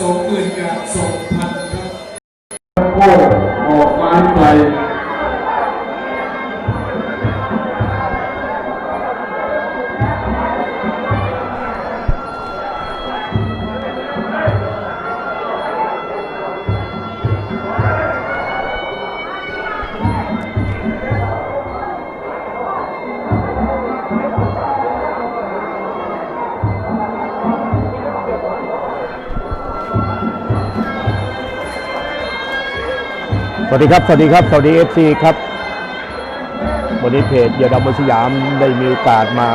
สองหมื่นกับสองพัน วัสดีครับ สวัสดีครับ สวัสดีเอฟซีครับ วันนี้เพจเยาดำบนสยามได้มีโอกาสมา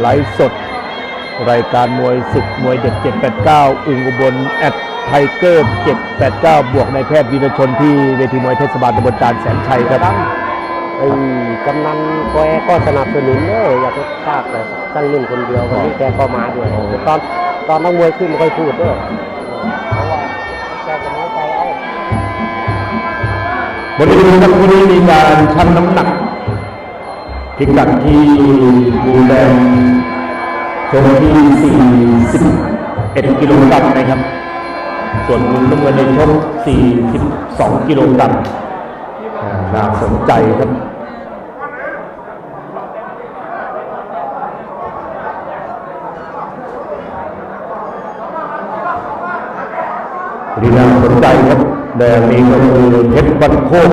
ไลฟ์สด รายการมวยศึกมวยเด็ด789อึงอุบลแอดไทเกอร์789 บวกในแพทย์วีรชนที่เวทีมวยเทศบาลตำบลตาลแสนชัยครับไอ้กำนันแกก็สนับสนุนเนอะอยากจะภาคแต่ตั้งนิ่งคนเดียววันนี้แกก็มาด้วยตอนตอนนักมวยขึ้นไม่ค่อยพูดเนอะ วันนี้ครับวันนี้มีการชั่งน้ำหนักพิกัดที่บูแดงชมที่41กิโลกรัมนะครับ ส่วนมุมน้ำเงินในชก42กิโลกรัมน่าสนใจครับดีน่าสนใจครับ แดงนี้ก็คือเพชรบันโคก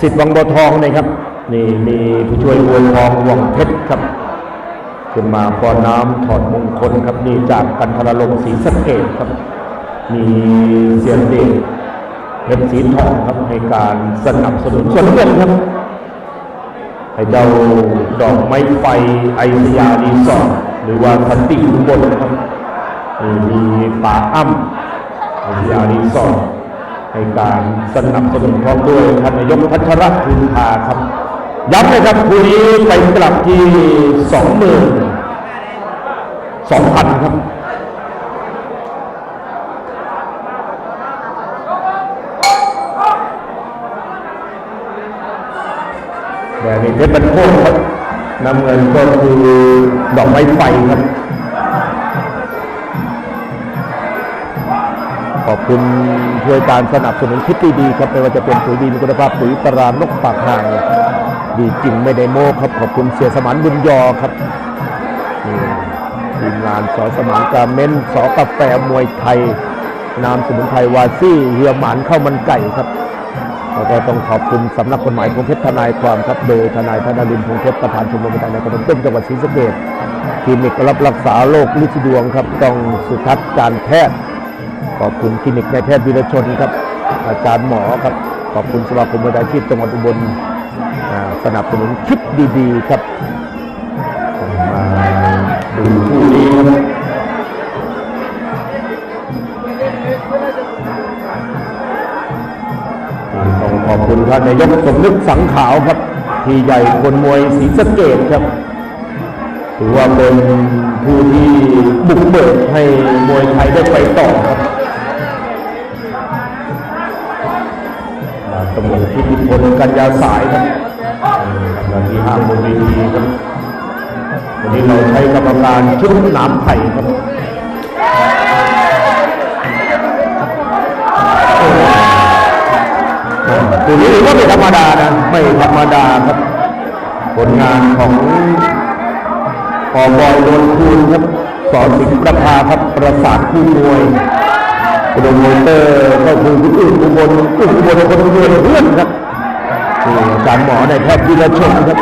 สิทธิ์วังบัวทองนะครับ นี่มีผู้ช่วยบัวทองวังเพชรครับ ขึ้นมาป้อน้ำถอดมงคลครับนี่จากกันทรลมศรีสะเกดครับ มีเสียนเดชเพชรสีทองครับให้การสนับสนุนส่วนเงินครับให้เดาดอกไม้ไฟไอสยารีสอร์ทหรือว่าสันติอุบลนะครับนี่มีป่าอ้ำไอสยารีสอร์ทให้การสนับสนุนพร้อมด้วยท่านนายกพัชรภูมิภาครับย้ำนะครับคู่นี้ไปกลับที่สองหมื่นสองพันครับแดงนี่เพชรบรรโคกครับนำเงินก็คือดอกไม้ไฟครับ ขอบคุณช่วยการสนับสนุนคิดดีๆครับไม่ว่าจะเป็นปุ๋ยดีมีคุณภาพปุ๋ยตรานกปากห่างดีจริงไม่ได้โม้ครับ ขอบคุณเสียสมานบุญยอครับทีมงานสอสมานการเม้นสอกาแฟมวยไทย นามสมุนไพรวาซี่เฮียหมานข้าวมันไก่ครับแล้วก็ต้องขอบคุณสำนักกฎหมายพงเพชรทนายความครับโดยทนายธนรินทร์พงเพชรประธานชมรมทนายความต้นจังหวัดศรีสะเกษคลินิกรับรักษาโรคลินดวงครับ ต้องสุทัศน์การแพทย์ ขอบคุณคลินิกนายแพทย์วีรชนครับ อาจารย์หมอครับ ขอบคุณสมาคมมืออาชีพจังหวัดอุบลสนับสนุนคลิปดีๆครับมาดูคู่นี้ต้องขอบคุณท่านนายกสมนึกสังขาวครับ ที่ใหญ่คนมวยศรีสะเกดครับถือว่าเป็นผู้ที่บุกเบิกให้มวยไทยได้ไปต่อครับ ตำรวจที่พลกัญญาสายครับนาทีห้าบนเวทีครับวันนี้เราใช้กรรมการชุดหนามไผ่ครับตัวนี้ถือว่าไม่ธรรมดานะ ไม่ธรรมดาครับ ผลงานของปอบอยโดนคูณครับสอนสิงห์ประภาครับประสาทคู่มวยโปรโมเตอร์ก็คือคุณอื่นอุบลอื่นอุบลคนรวย การหมอในแพทย์วิรชนครับ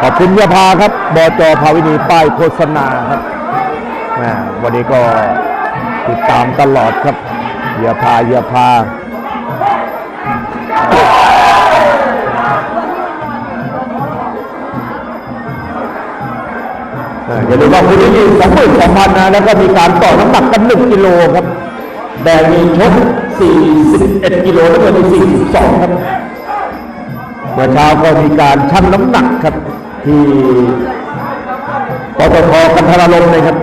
ขอบคุณยาพาครับบจภาวินีป้ายโฆษณาครับวันนี้ก็ติดตามตลอดครับยาพายาพาอย่าลืมว่าคุณนี่สองหมื่นสองพันนะแล้วก็มีการต่อน้ำหนักกันหนึ่งกิโลครับแบ่มีชด 41 กิโลน้ำเงินใน42 ครับ เมื่อเช้าก็มีการชั่งน้ำหนักครับ ที่ปตทกันทรลมเลยครับ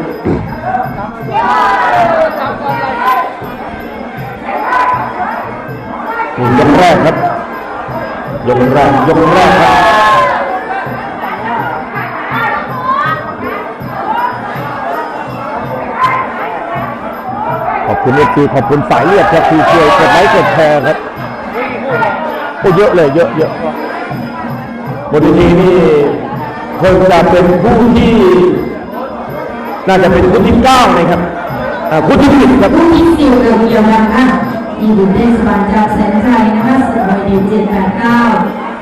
ยกแรกครับ ยกแรก ยกแรกครับ คุณเอขอบคุณสายเลือดครับที่ช่วยกดไลค์กดแชร์ครับโอ้เยอะเลยเยอะเยอะบนเวทีนี่คงจะเป็นผู้ที่ น่าจะเป็นผู้ที่เก้านะครับผู้ที่สิบครับผู้ที่สิวเลยเดียวกันค่ะมีบุญเทศบาลจากแสนชัยนะคะสบวันดีเจ็ดแปดเก้า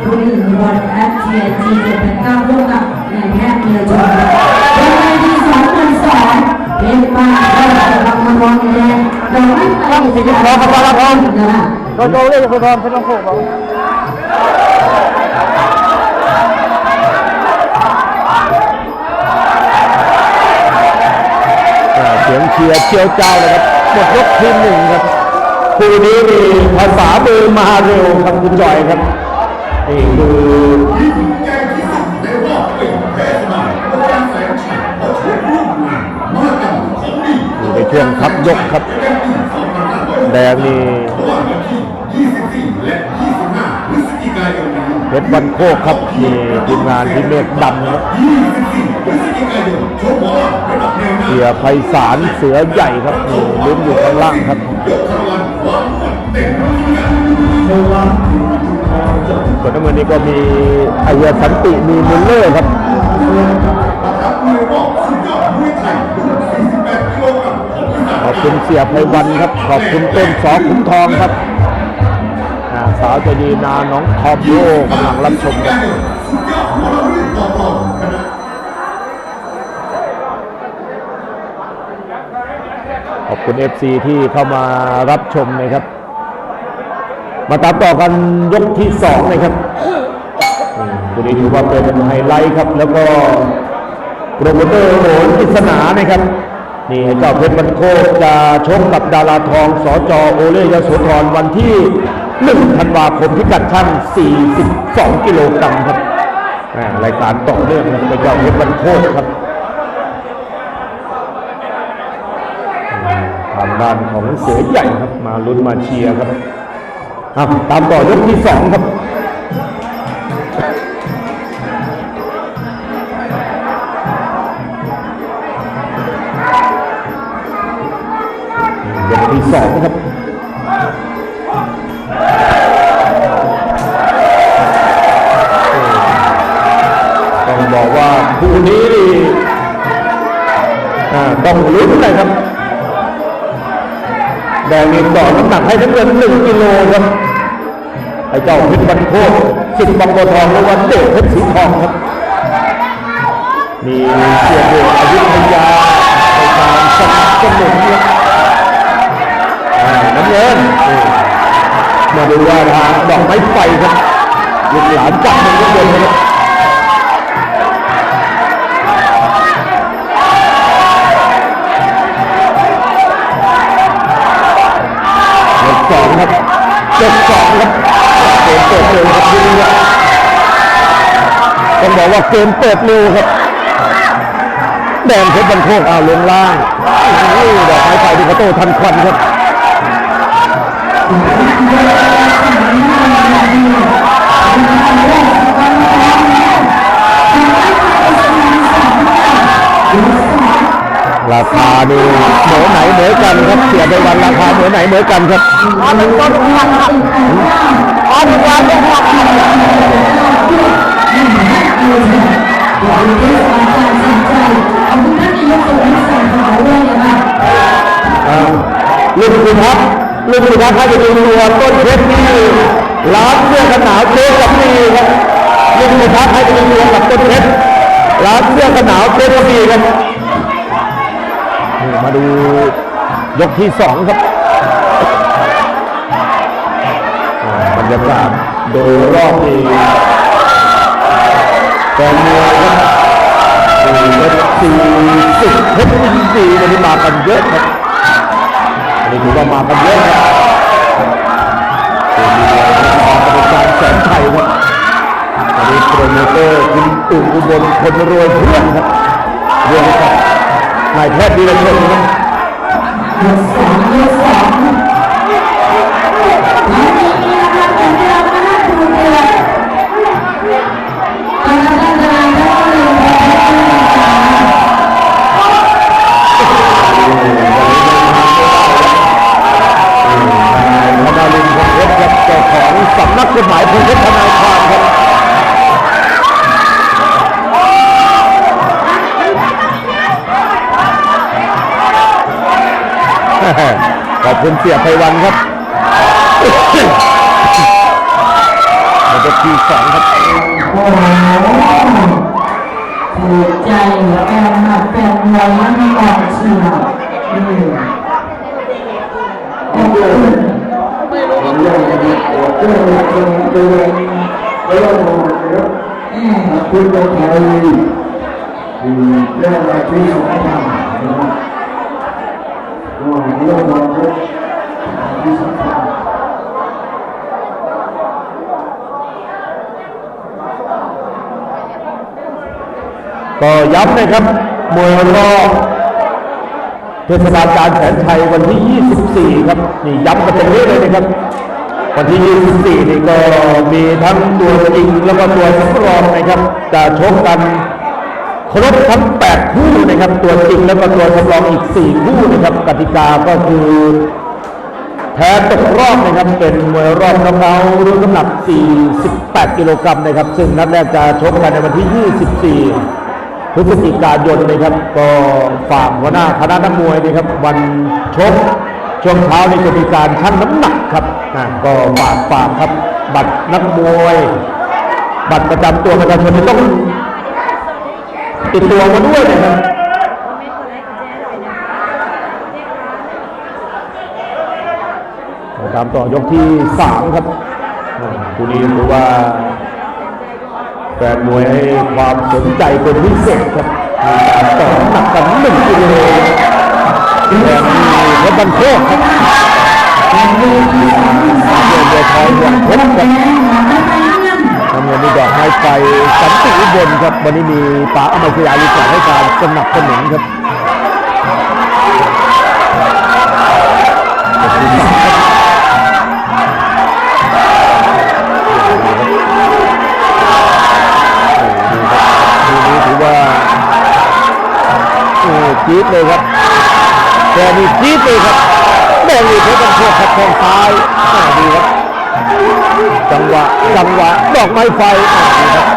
ผู้ที่หนึ่งบอลแอดเทียจีเจ็ดแปดเก้าร่วมกับนายแพทย์เมียชนวันในที่สองพันสองเป็นบ้าน ก็จะรับมาวอนแดงเราไม่ต้องสิบสองพันสองนะคะโดนโดนเลยคุณพรเป็นลำโพงบอกอ่าเสียงเชียร์เชียวเจ้าเลยครับหมดยกที่หนึ่งครับคู่นี้มีภาษามือร์มาเร็วครับคุณจอยครับนี่คือ ช่วงพักยกครับ แดงนี่เพชรวันโคกครับนี่ทีมงานที่เมฆดำครับเสียไพศาลเสือใหญ่ครับนี่ลุ้นอยู่ข้างล่างครับยกรางวัลความหวังเต็มที่กันส่วนน้ำเงินนี้ก็มีไอเยสันติมีมุลเลอร์ครับ องอีสานขอบคุณเสียไพวันครับ ขอบคุณต้นสอขุนทองครับสาวใจดีนาน้องทอมโลกำลังรับชมครับสุดยอดหมอลำลื่นต่อรองคณะขอบคุณ FC ที่เข้ามารับชมนะครับ มาตามต่อกันยกที่สองนะครับอืมคู่นี้ถือว่าเป็นไฮไลท์ครับ แล้วก็โปรโมเตอร์โหนปริศนานะครับ นี่เจ้าเพชรบันโคกจะชกกับดาราทองสจโอเล่ยโสธรวันที่1ธันวาคมพิกัดชั่ง 42 กิโลกรัมครับรายการต่อเนื่องนะเป็นเจ้าเพชรบันโคกครับทางด้านของเสือใหญ่ครับมาลุ้นมาเชียร์ครับตามต่อยกที่สองครับ ที่สองครับต้องบอกว่าคู่นี้นี่อ่าต้องลุ้นนะครับแดงนี่ต่อน้ำหนักให้น้ำเงินหนึ่งกิโลครับไอ้เจ้าเพชรบันโคสิทธิ์บางบัวทองและวันเดชเพชรสีทองครับมีเสียเดชอายุธยาในการสนับสนุนครับอ่าน้ำ เงิน มาดูว่าทางดอกไม้ไฟครับลูกหลานจับมันก็เดินครับเจ็ดสองครับเจ็ดสองครับเกมเปิดเร็วครับทีนี้ครับต้องบอกว่าเกมเปิดเร็วครับแดงเพชรบันโคกเอาลงล่างนี่ดอกไม้ไฟที่กระโต้ทันควันครับ ราคานี่เหมือไหนเหมือกันครับเสียไปวันราคาเหมือไหนเหมือกันครับอันนี้ก็ทุกครับอันนี้ก็ทุกวันครับบุญเทศบาลจากแสนชัยขอบคุณท่าน นายกศักดิ์นะคะอ่าลุงสุทัศน์ลุงสุทัศน์ให้ไปดูตัวต้นเพชรนี่ร้านเสื้อกันหนาวเจ๊กับมีครับลุงสุทัศน์ให้ไปดูตัวกับต้นเพชรร้านเสื้อกันหนาวเจ๊กับมีครับมาดูยกที่สองครับบรรยากาศโดยรอบนี่แฟนมวยครับสี่สิบเพชรอินทรีย์วันนี้มากันเยอะครับ นี่ถือว่ามากันเยอะครับเป็นการแสนชัยครับอันนี้โปรโมเตอร์คุณตุ่อุบลคนรวยเพื่อนครับรวมกับนายแพทย์ดีรชนครั กฎหมายคนเป็นทนายความครับขอบคุณเสียไพวันครับมาจะทีสองครับโอ้โหถูกใจแฟนมาแฟนมวยไม่ออกเชียวอืม นี้เรื่องเรื่องเรื่องเรื่องแม่คุณเป็นใครคือเรื่องอะไรที่สำคัญนะครับก็เรื่องความรักที่สำคัญก็ย้ำนะครับมวยรอบเทศบาลการแสนชัยวันที่ 24 ครับ นี่ย้ำกันตรงนี้เลยนะครับ วันที่ 24 นี่ก็มีทั้งตัวจริงแล้วก็ตัวสำรองนะครับ จะชกกันครบทั้ง 8 คู่นะครับ ตัวจริงแล้วก็ตัวสำรองอีก 4 คู่นะครับกติกาก็คือแพ้ตกรอบนะครับเป็นมวยรอบน้องเอารุ่นน้ำหนัก 48 กิโลกรัมนะครับ ซึ่งนัดแรกจะชกกันในวันที่ 24 พฤศจิกายนนะครับ ก็ฝากหัวหน้าคณะนักมวยนะครับ วันชก ช่วงเช้านี่จะมีการชั่งน้ำหนักครับนะก็ฝากฝากครับ บัตรนักมวย บัตรประจำตัวประชาชนนี่ต้องติดตัวมาด้วยนะครับตามต่อยกที่สามครับอ่าคู่นี้ถือว่าแฟนมวยให้ความสนใจเป็นพิเศษครับมีการต่อน้ำหนักกันหนึ่งกิโล แต่มีเพชรบันโคกครับเดินเดือดทอยห่วงเพชรครับทำเงินมีดอกไม้ไฟสันติอุบลครับ วันนี้มีป๋าอมัยสยาลิสาให้การสนับสนุนครับคู่นี้ถือว่าโอ้จี๊ดเลยครับ แกนี่จี๊ดเลยครับแดงนี่เพชรบันโคกครับแข้งซ้ายอ่าดีครับ จังหวะจังหวะดอกไม้ไฟอ่าดีครับ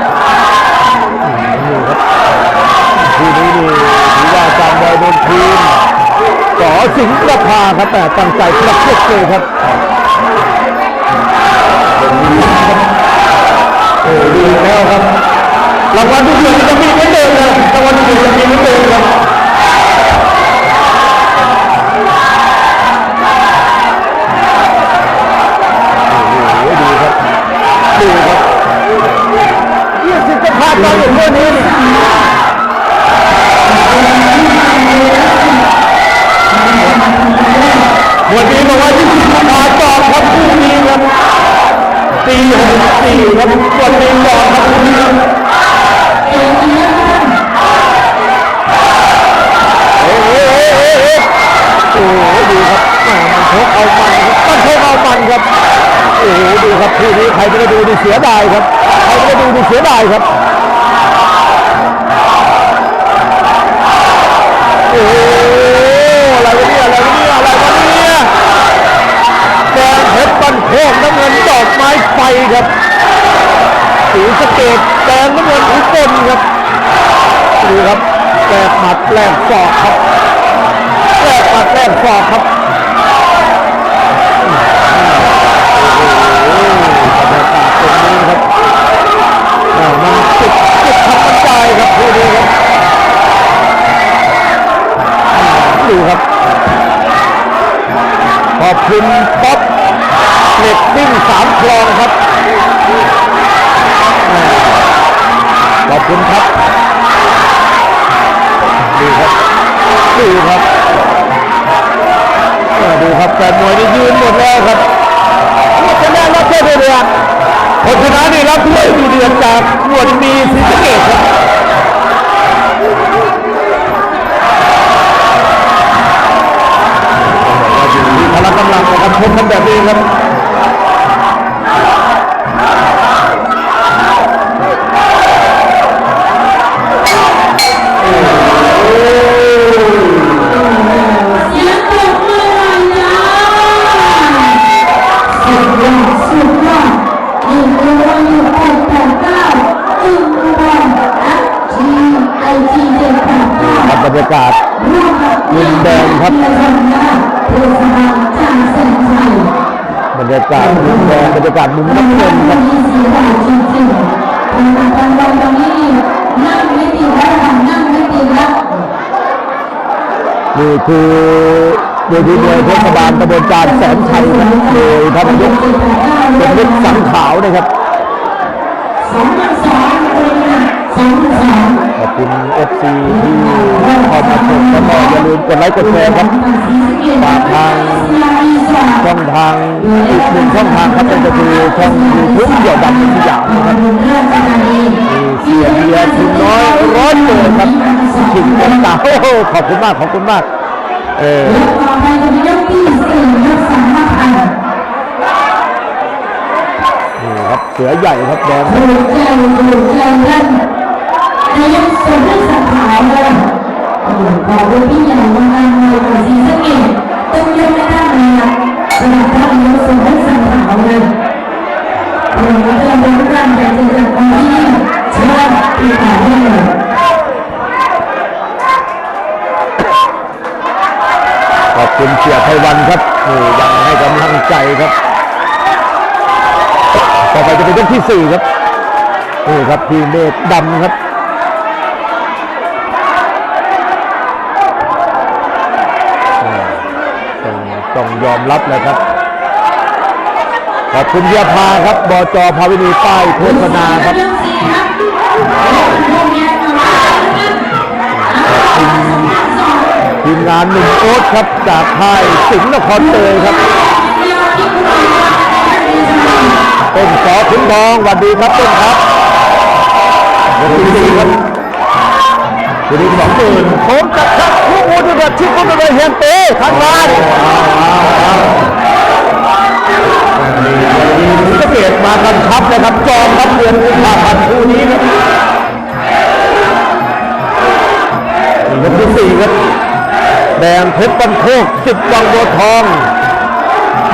นี่ครับคู่นี้นี่ถือว่าจางบอยโดนทีมสอสิงห์ประภาครับแต่ตั้งใจกระเพื่อเลยครับโอ้ดีแล้วครับรางวัลที่เหลือจะมีเหมือนเดิมเลยรางวัลที่เหลือจะมีเหมือน หดูครับคู่นี้ใครไม่ได้ดูดีเสียดายครับใครไม่ได้ดูดีเสียดายครับโอ้โหอะไรวะเนี่ยอะไรวะเนี่ยอะไรวะเนี่ยแดงเพชรปันโคกน้ำเงินดอกไม้ไฟครับสีสเกดแดงน้ำเงินอุบลครับดูครับแลกหมัดแลกศอกครับแลกหมัดแลกศอกครับ อบคุณป๊อปเหล็กวิ่งสามคลองครับอ่าขอบคุณครับดูครับดูครับอ่าดูครับแฟนมวยนี่ยืนหมดแล้วครับชนะรับถ้วยเดือดคนชนะนี่รับถ้วยดูเดือดจากหนวดมีศรีสะเกดครับ ชมกันแบบนี้ครับ กาศมุมแดงบรรยากาศมุมน้ำเงินครับมีสีดาจริงๆทางการบอลตอนนี้นั่งไม่ติดแล้วค่ะนั่งไม่ติดแล้วนี่คือเวทีมวยเทศบาลตำบลจานแสนชัยครับโดยท่านายกเป็นเล็กสังขาวนะครับสองสองคนสองนสอง ขอบคุณ FC ที่เข้ามาชมแล้วก็อย่าลืมกดไลค์กดแชร์ครับฝากทางช่องทางอีกหนึ่งช่องทางครับนั่นก็คือช่องยูทูบเดี่ยวดำสยามนะครับเสียเบียร์คุณน้อยร้อยเปิดครับขิงกันตาโอ้โหขอบคุณมากขอบคุณมาก เออแล้วต่อไปจะเป็นยกที่สี่ยกสามพันนี่ครับเสือใหญ่ครับแดง นายกสมเด็จสังขารเลยขอบคุณพี่ใหญ่มากๆเลยของศรีสะเกษต้องยกให้ท่านเลยนะครับท่านนายกสมเด็จสังขารเลยผมก็จะเป็นร่างใจะจากคนที่เชื่อที่ผ่านได้เลยขอบคุณเสียร์ไพวันครับนี่ยังให้กำลังใจครับ ต่อไปจะเป็นยกที่สี่ครับนี่ครับพี่เมฆดำครับ รับเลยครับ ขอบคุณเยียพาครับบจภาวินีป้ายโฆษณาครับทีมงานหนุ่มโอ๊ตครับจากค่ายสิงห์นครเตยครับเป็นสอขุนทองวัดดีครับต้นครับวันที่สี่ครับวันนี้สองหมื่นผมจะชักคู่มูดุดัดชิคกุ้งกับครับ นะครับจอมครับเดือนกุมภาพันธ์คู่นี้ครับนี่ยกที่สี่ครับแดงเพชรบันโคกสิบวังบัวทอง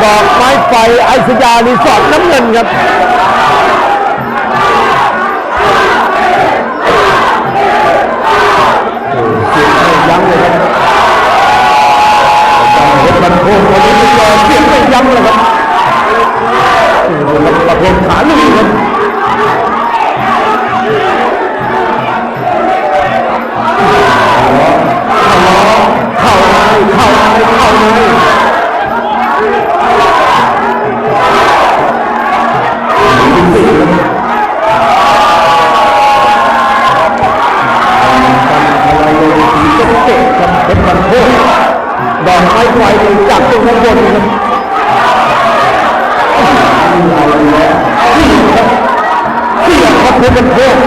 ดอกไม้ไฟไอสยารีสอร์ทน้ำเงินครับ สียง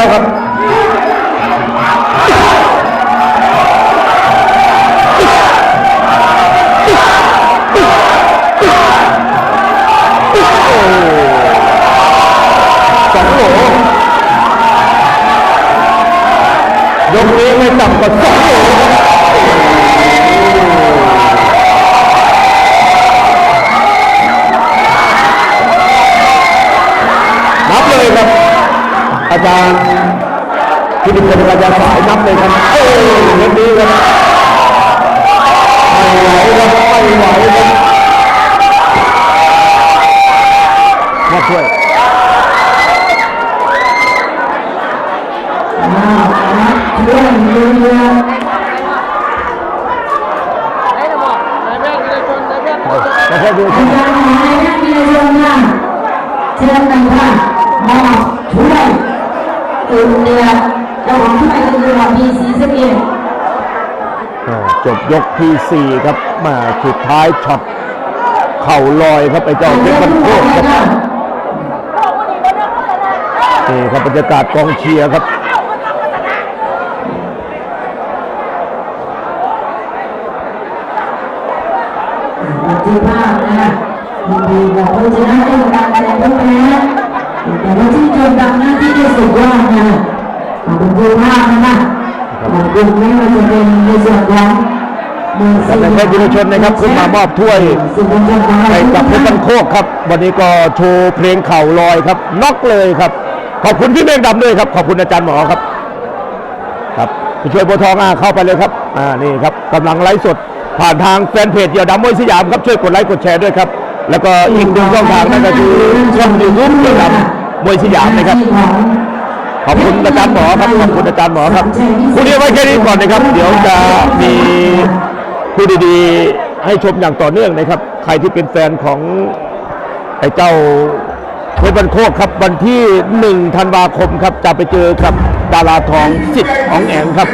แล้วครับสองโหลยกนี้ไม่ต่ำกว่าสองโหล ที่เป็นอาจายสายนับเลยครับโอ้ยเรื่องนี้ครับไม่ไหวครับไม่ไหวครับมาช่วยเรื่องเรือไอ้ละหมอไอ้แม่ได้ด้วยอาจารย์หมอในแพทย์มีชนค่ะเชิญหน่อย ค่ะมอบช่วยอุ่นเดือดเจ้าของช่วยก็คือว่ามีสีสะเกดอ่าจบยกที่4ครับมาสุดท้ายช็อตเข่าลอยครับไอ้เจ้าเพชรบันโคกครับนี่ครับบรรยากาศกองเชียร์ครับปัจจุบันนะคะยินดีกับผู้ชนะได้การแสดงผู้แพ้แต่ว่าที่จนทำหน้าที่ได้สุดยอดนะ ขอบคุณผู้ภาคนะคะขอบคุณไม่ว่าจะเป็นในส่วนของมือกับนายแพทย์ยุทธชนนะครับขึ้นมามอบถ้วยสื่อมวลชนของเราให้กับเพชรบันโคกครับ วันนี้ก็โชว์เพลงเข่าลอยครับน็อกเลยครับ ขอบคุณพี่เมฆดำด้วยครับ ขอบคุณอาจารย์หมอครับ ครับผู้ช่วยโบวทองอ่าเข้าไปเลยครับอ่านี่ครับกำลังไลฟ์สดผ่านทางแฟนเพจเดี่ยวดำมวยสยามครับช่วยกดไลค์กดแชร์ด้วยครับ แล้วก็อีกหนึ่งช่องทางนั่นก็คือช่องยูทูบเดี่ยวดำมวยสยามนะครับ ขอบคุณอาจารย์หมอครับขอบคุณอาจารย์หมอครับคู่นี้ไว้แค่นี้ก่อนนะครับ เดี๋ยวจะมีคู่ดีๆให้ชมอย่างต่อเนื่องนะครับ ใครที่เป็นแฟนของไอ้เจ้าเพชรบันโคกครับวันที่หนึ่งธันวาคมครับจะไปเจอกับดาราทองสิทธิ์ของแองครับ